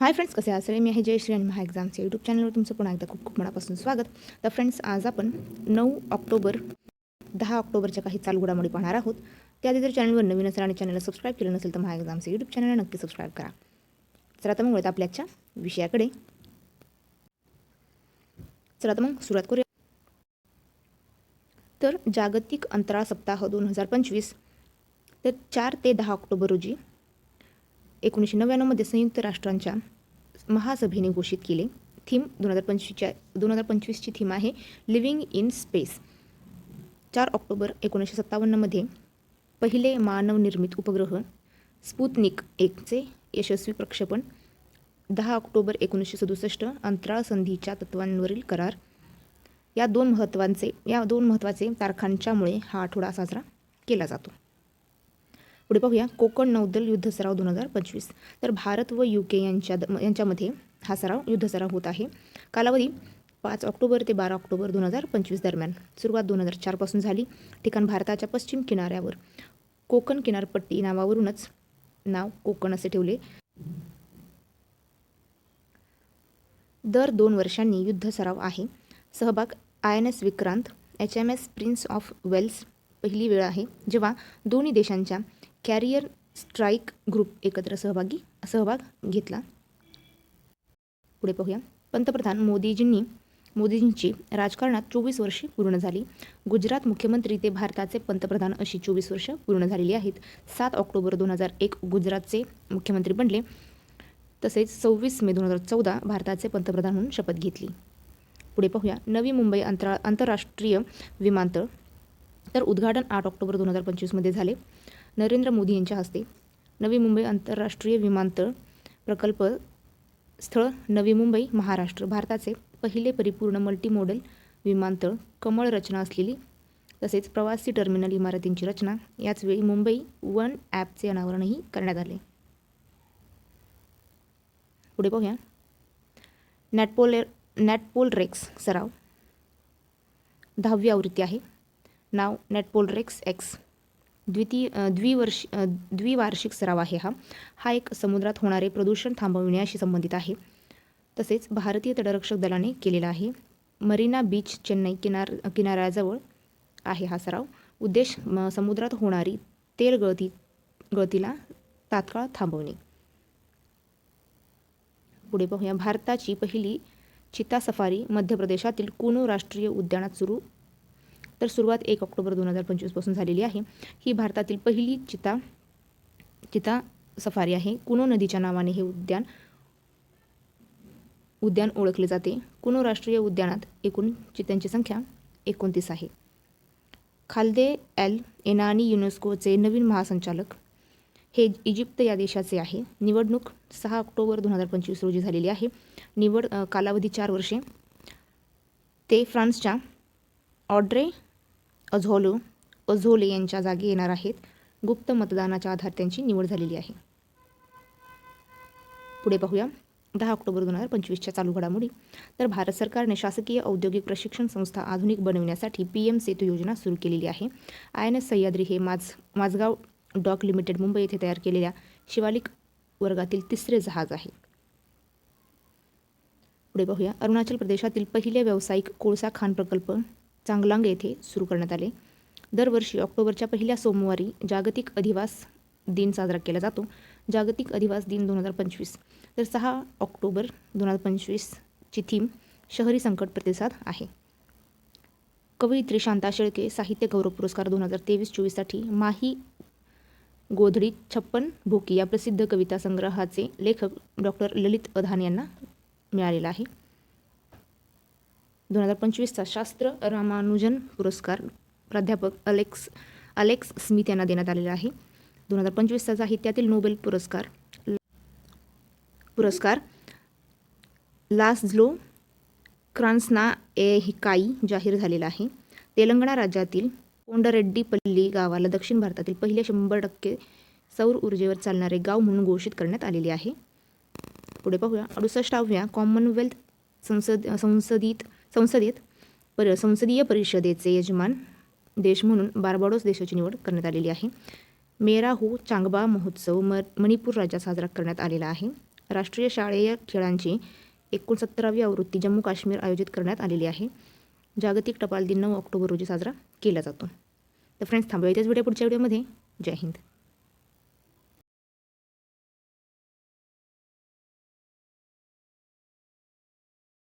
Hi friends कसे आहात? सगळे मी आहे जयश्री आणि महा एक्झामचे यूट्यूब चॅनलवर तुमचं पुन्हा एकदा खूप खूप मनापासून स्वागत. तर फ्रेंड्स आज आपण नऊ ऑक्टोबर दहा ऑक्टोबरच्या काही चालू घडामोडी पाहणार आहोत. त्याआधी जर चॅनलवर नवीन असेल आणि चॅनलला सबस्क्राईब केलं नसेल तर महा एक्झामचं यूट्यूब चॅनलला नक्की सबस्क्राईब करा. चला तर मग वळत आपल्याच्या विषयाकडे. चला तर मग सुरुवात करूया. तर जागतिक अंतराळ सप्ताह दोन हजार पंचवीस तर चार ते दहा ऑक्टोबर रोजी एकोणीसशे नव्याण्णवमध्ये संयुक्त राष्ट्रांच्या महासभेने घोषित केले. थीम दोन हजार पंचवीसच्या दोन हजार पंचवीसची थीम आहे लिव्हिंग इन स्पेस. चार ऑक्टोबर एकोणीसशे सत्तावन्नमध्ये पहिले मानवनिर्मित उपग्रह स्पुतनिक एकचे यशस्वी प्रक्षेपण. दहा ऑक्टोबर एकोणीसशे सदुसष्ट अंतराळ संधीच्या तत्वांवरील करार. या दोन महत्त्वांचे या दोन महत्त्वाचे तारखांच्यामुळे हा आठवडा साजरा केला जातो. पुढे पाहूया. कोकण नौदल युद्ध सराव दोन हजार पंचवीस. तर भारत व यू के यांच्या यांच्यामध्ये हा सराव युद्ध सराव होत आहे. कालावधी पाच ऑक्टोबर ते बारा ऑक्टोबर दोन हजार पंचवीस दरम्यान. सुरुवात दोन हजार चारपासून झाली. ठिकाण भारताच्या पश्चिम किनाऱ्यावर कोकण किनारपट्टी नावावरूनच नाव कोकण असे ठेवले. दर दोन वर्षांनी युद्ध सराव आहे. सहभाग I N S Vikrant H M S Prince of Wales पहिली वेळ आहे जेव्हा दोन्ही देशांच्या कॅरियर स्ट्राईक ग्रुप एकत्र सहभागी सहभाग घेतला. पुढे पाहूया. पंतप्रधान मोदीजींनी मोदीजींची राजकारणात चोवीस वर्षे पूर्ण झाली. गुजरात मुख्यमंत्री ते भारताचे पंतप्रधान अशी चोवीस वर्ष पूर्ण झालेली आहेत. सात ऑक्टोबर दोन हजार एक गुजरातचे मुख्यमंत्री बनले. तसेच सव्वीस मे दोन हजार चौदा भारताचे पंतप्रधान म्हणून शपथ घेतली. पुढे पाहूया. नवी मुंबई अंतरा आंतरराष्ट्रीय विमानतळ. तर उद्घाटन आठ ऑक्टोबर दोन हजार पंचवीसमध्ये झाले. नरेंद्र मोदी यांच्या हस्ते नवी मुंबई आंतरराष्ट्रीय विमानतळ प्रकल्प स्थळ नवी मुंबई महाराष्ट्र भारताचे पहिले परिपूर्ण मल्टीमोडल विमानतळ कमळ रचना असलेली तसेच प्रवासी टर्मिनल इमारतींची रचना याचवेळी मुंबई वन ॲपचे अनावरणही करण्यात आले. पुढे पाहूया. नॅटपोले नॅटपोल रेक्स सराव. दहावी आवृत्ती आहे. नाव नॅटपोल रेक्स एक्स. द्वितीय द्विवर्ष द्विवार्षिक सराव आहे हा. हा एक समुद्रात होणारे प्रदूषण थांबविण्याशी संबंधित आहे. तसेच भारतीय तटरक्षक दलाने केलेला आहे. मरीना बीच चेन्नई किनार किनाऱ्याजवळ आहे हा सराव. उद्देश म समुद्रात होणारी तेल गळती गळतीला तात्काळ थांबवणे. पुढे पाहूया. भारताची पहिली चिता सफारी मध्य प्रदेशातील कुनू राष्ट्रीय उद्यानात सुरू तर सुरुवात एक ऑक्टोबर दोन हजार पंचवीसपासून झालेली आहे. ही भारतातील पहिली चिता चिता सफारी आहे. कुनो नदीच्या नावाने हे उद्यान उद्यान ओळखले जाते. कुनो राष्ट्रीय उद्यानात एकूण चित्यांची संख्या एकोणतीस आहे. खालदे एल एनानी युनेस्कोचे नवीन महासंचालक हे इजिप्त या देशाचे आहे. निवडणूक सहा ऑक्टोबर दोन हजार पंचवीस रोजी झालेली आहे. निवड कालावधी चार वर्षे. ते फ्रान्सच्या ऑड्रे अझोलो अझोले यांच्या जागी येणार आहेत. गुप्त मतदानाच्या आधार त्यांची निवड झालेली आहे. पुढे पाहूया. दहा ऑक्टोबर दोन हजार पंचवीसच्या चालू घडामोडी. तर भारत सरकारने शासकीय औद्योगिक प्रशिक्षण संस्था आधुनिक बनविण्यासाठी पी एम सेतू योजना सुरू केलेली आहे. आय एन एस सह्याद्री हे माझ माझगाव डॉक लिमिटेड मुंबई येथे तयार केलेल्या शिवालिक वर्गातील तिसरे जहाज आहे. पुढे पाहूया. अरुणाचल प्रदेशातील पहिले व्यावसायिक कोळसा खाण प्रकल्प चांगलांग येथे सुरू करण्यात आले. दरवर्षी ऑक्टोबरच्या पहिल्या सोमवारी जागतिक अधिवास दिन साजरा केला जातो. जागतिक अधिवास दिन दोन हजार पंचवीस. तर सहा ऑक्टोबर दोन हजार पंचवीसची थीम शहरी संकट प्रतिसाद आहे. कवयित्री शांता शेळके साहित्य गौरव पुरस्कार दोन हजार तेवीस चोवीससाठी माही गोधडी छप्पन भोकी या प्रसिद्ध कविता संग्रहाचे लेखक डॉक्टर ललित अधान यांना मिळालेला आहे. दोन हजार पंचवीसचा शास्त्र रामानुजन पुरस्कार प्राध्यापक अलेक्स अलेक्स स्मिथ यांना देण्यात आलेला आहे. दोन हजार पंचवीसचा साहित्यातील नोबेल पुरस्कार पुरस्कार लासझ्लो क्रान्सना ए हिकाई जाहीर झालेला आहे. तेलंगणा राज्यातील कोंडरेड्डीपल्ली गावाला दक्षिण भारतातील पहिले शंभर टक्के सौर ऊर्जेवर चालणारे गाव म्हणून घोषित करण्यात आलेले आहे. पुढे पाहूया. अडुसष्टाव्या कॉमनवेल्थ संसद संसदित संसदेत पर संसदीय परिषदेचे यजमान देश म्हणून बार्बाडोस देशाची निवड करण्यात आलेली आहे. मेराहू चांगबा महोत्सव म मणिपूर राज्यात साजरा करण्यात आलेला आहे. राष्ट्रीय शाळेय खेळांची एकोणसत्तरावी आवृत्ती जम्मू काश्मीर आयोजित करण्यात आलेली आहे. जागतिक टपाल दिन नऊ ऑक्टोबर रोजी साजरा केला जातो. तर फ्रेंड्स थांबूया इथेच. व्हिडिओ पुढच्या व्हिडिओमध्ये. जय हिंद.